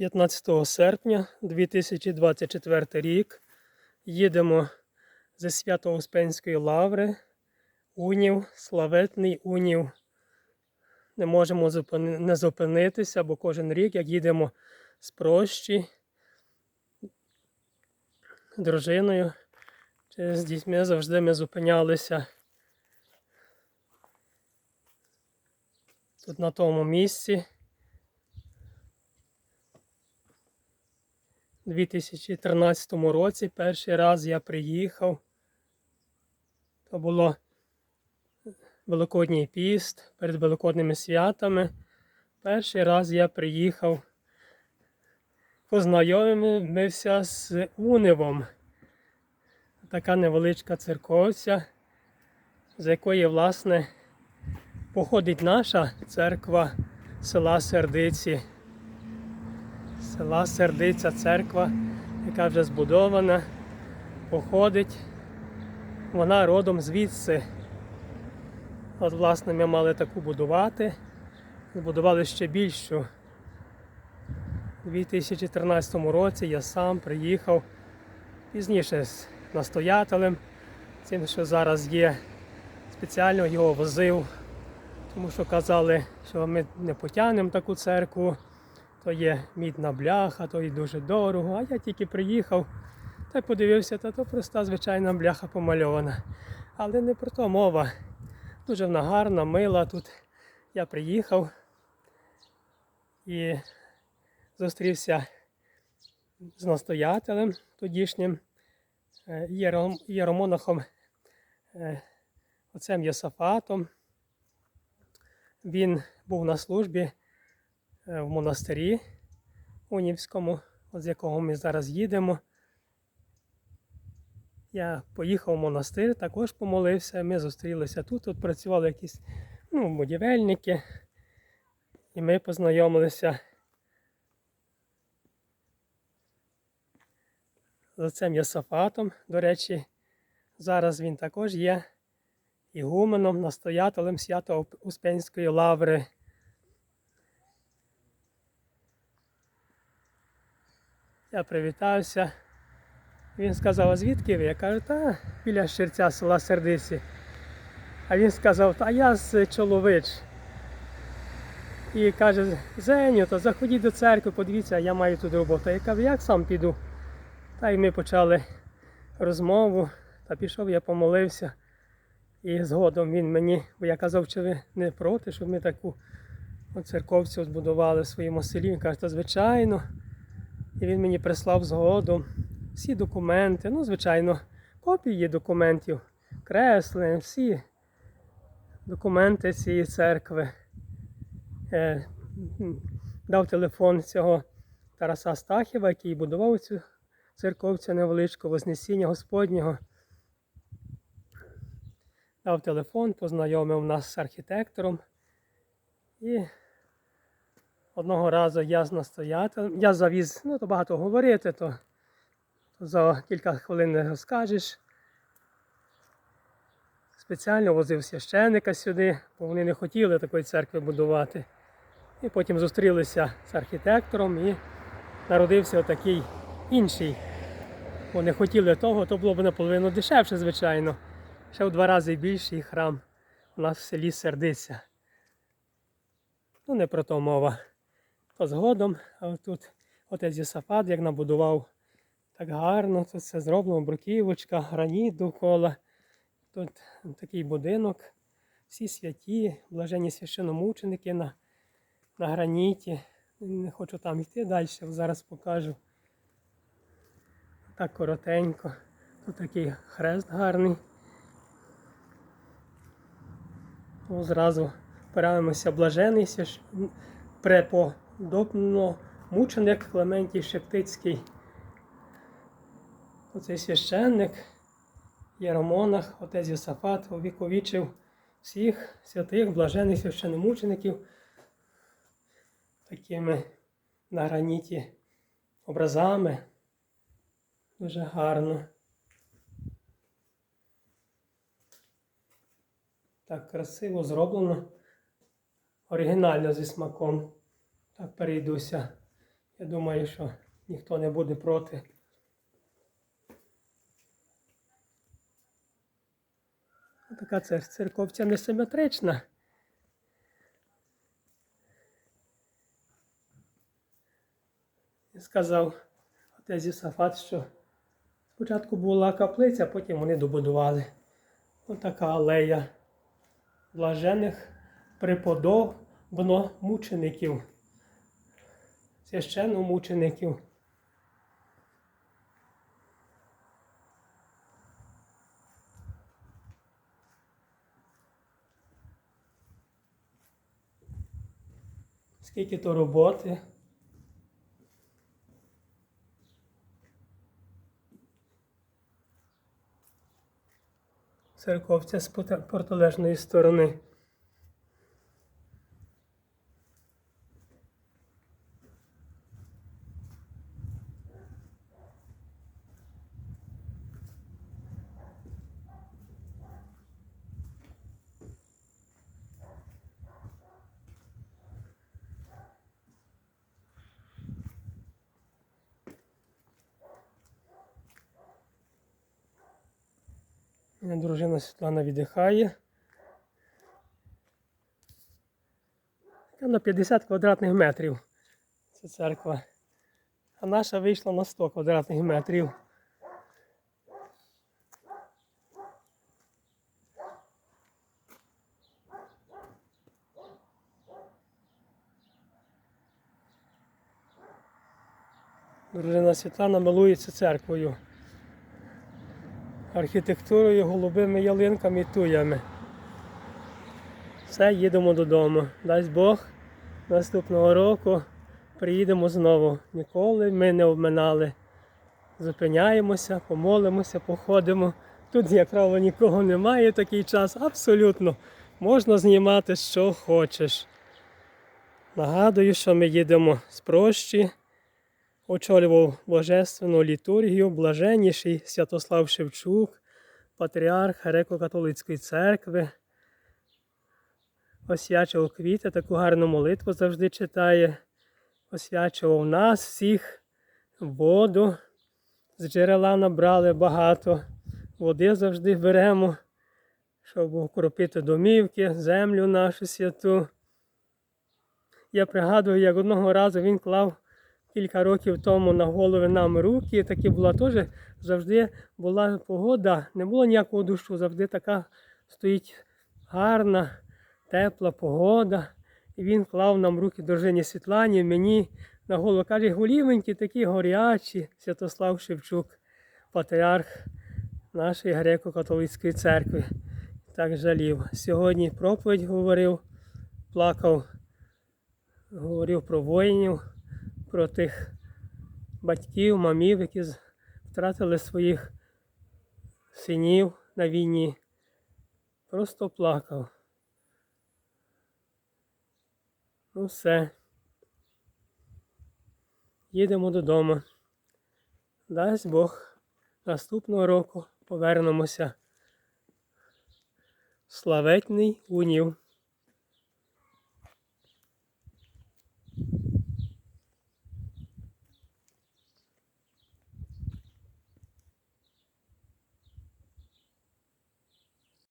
15 серпня 2024 рік. Їдемо зі Свято-Успенської лаври. Унів, славетний унів. Не можемо зупини- не зупинитися, бо кожен рік, як їдемо з прощі дружиною чи з дітьми, завжди ми зупинялися тут на тому місці. 2013 році перший раз я приїхав. То було Великодній піст перед Великодними святами. Перший раз я приїхав, познайомився з Унивом. Така невеличка церковця, з якої, власне, походить наша церква села Сердиці. Села Сердиця церква, яка вже збудована, походить. Вона родом звідси. От, власне, ми мали таку будувати. Збудували ще більшу. У 2013 році я сам приїхав пізніше з настоятелем, цим, що зараз є, спеціально його возив, тому що казали, що ми не потягнемо таку церкву, то є мідна бляха, то і дуже дорого. А я тільки приїхав та подивився, та то проста звичайна бляха помальована. Але не про то мова. Дуже вона гарна, мила. Тут я приїхав і зустрівся з настоятелем тодішнім е, єром- єромонахом е, отцем Йосафатом. Він був на службі в монастирі Унівському, з якого ми зараз їдемо. Я поїхав в монастир, також помолився. Ми зустрілися тут. Тут працювали якісь ну, будівельники, і ми познайомилися з отцем Йосафатом. До речі, зараз він також є ігуменом, настоятелем Свято-Успенської лаври. Я привітався. Він сказав, а звідки ви? Я кажу, та біля Щирця села Сердиці. А він сказав, та я з Чолович. І каже, Зеню, то заходіть до церкви, подивіться, я маю тут роботу. Я кажу, як сам піду? Та й ми почали розмову, та пішов, я помолився. І згодом він мені, бо я казав, чи ви не проти, щоб ми таку церковцю збудували в своєму селі. Він каже, то звичайно. І він мені прислав згодом всі документи, ну, звичайно, копії документів, креслення, всі документи цієї церкви. Е, дав телефон цього Тараса Стахіва, який будував цю церковцю невеличку, Вознесіння Господнього. Дав телефон, познайомив нас з архітектором. І одного разу я з я завіз, ну то багато говорити, то за кілька хвилин не розкажеш. Спеціально возив священника сюди, бо вони не хотіли такої церкви будувати. І потім зустрілися з архітектором і народився отакий інший. Бо не хотіли того, то було б наполовину дешевше, звичайно. Ще в два рази більший храм у нас в селі Сердиця. Ну, не про то мова. То згодом, а тут отець Єсафат, як набудував так гарно, тут все зроблено, бруківочка, граніт довкола. Тут такий будинок, всі святі, блаженні священомученики на, на граніті. Не хочу там йти далі, зараз покажу. Так коротенько. Тут такий хрест гарний. О, зразу впираємося блажений свящ... преподобно мученик Клементій Шептицький. Оцей священник, Єромонах, отець Йосафат увіковічив всіх святих блажених священномучеників такими на граніті образами. Дуже гарно. Так красиво зроблено. Оригінально зі смаком. Так перейдуся. Я думаю, що ніхто не буде проти. Така цер- церковця несиметрична. І сказав отець Ісафат, що спочатку була каплиця, потім вони добудували. Отака алея блажених преподобно мучеників, священномучеників. Скільки то роботи. Церковця з протилежної сторони. Дружина Світлана віддихає. На 50 квадратних метрів. Це церква. А наша вийшла на 100 квадратних метрів. Дружина Світлана милується церквою архітектурою, голубими ялинками і туями. Все, їдемо додому. Дасть Бог, наступного року приїдемо знову. Ніколи ми не обминали. Зупиняємося, помолимося, походимо. Тут, як правило, нікого немає такий час. Абсолютно. Можна знімати, що хочеш. Нагадую, що ми їдемо з прощі. Очолював божественну літургію блаженніший Святослав Шевчук, патріарх Греко-католицької церкви. Освячував квіти, таку гарну молитву завжди читає. Освячував нас всіх, воду. З джерела набрали багато. Води завжди беремо, щоб окропити домівки, землю нашу святу. Я пригадую, як одного разу він клав кілька років тому на голови нам руки. Такі була теж завжди була погода, не було ніякого дощу, завжди така стоїть гарна, тепла погода. І він клав нам руки дружині Світлані, мені на голову. Каже, голівенькі такі горячі, Святослав Шевчук, патріарх нашої греко-католицької церкви. Так жалів. Сьогодні проповідь говорив, плакав, говорив про воїнів про тих батьків, мамів, які втратили своїх синів на війні. Просто плакав. Ну все. Їдемо додому. Дасть Бог, наступного року повернемося. Славетний унів.